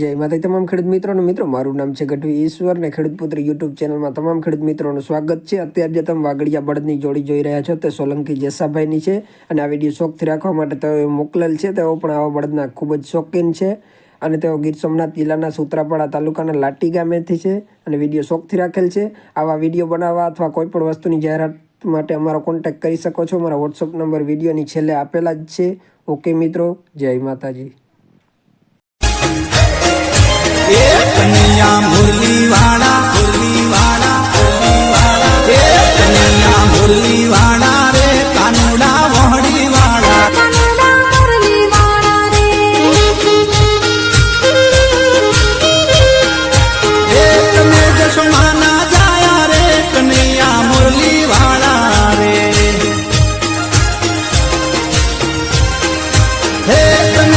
જય માતા તમામ ખેડૂત મિત્રોનું, મિત્રો, મારું નામ છે ગઢવી ઈશ્વર ને ખેડૂત પુત્ર યુટ્યુબ ચેનલમાં તમામ ખેડૂત મિત્રોનું સ્વાગત છે. અત્યારે જે તમે વાગડિયા બળદની જોડી જોઈ રહ્યા છો તે સોલંકી જેસાભાઈની છે અને આ વીડિયો શોખથી રાખવા માટે તેઓ મોકલેલ છે. તેઓ પણ આવા બળદના ખૂબ જ શોખીન છે અને તેઓ ગીર સોમનાથ જિલ્લાના સુત્રાપાડા તાલુકાના લાટી ગામેથી છે અને વીડિયો શોખથી રાખેલ છે. આવા વીડિયો બનાવવા અથવા કોઈપણ વસ્તુની જાહેરાત માટે અમારો કોન્ટેક્ટ કરી શકો છો. મારા વોટ્સઅપ નંબર વિડીયોની છેલ્લે આપેલા જ છે. ઓકે મિત્રો, જય માતાજી. Hey,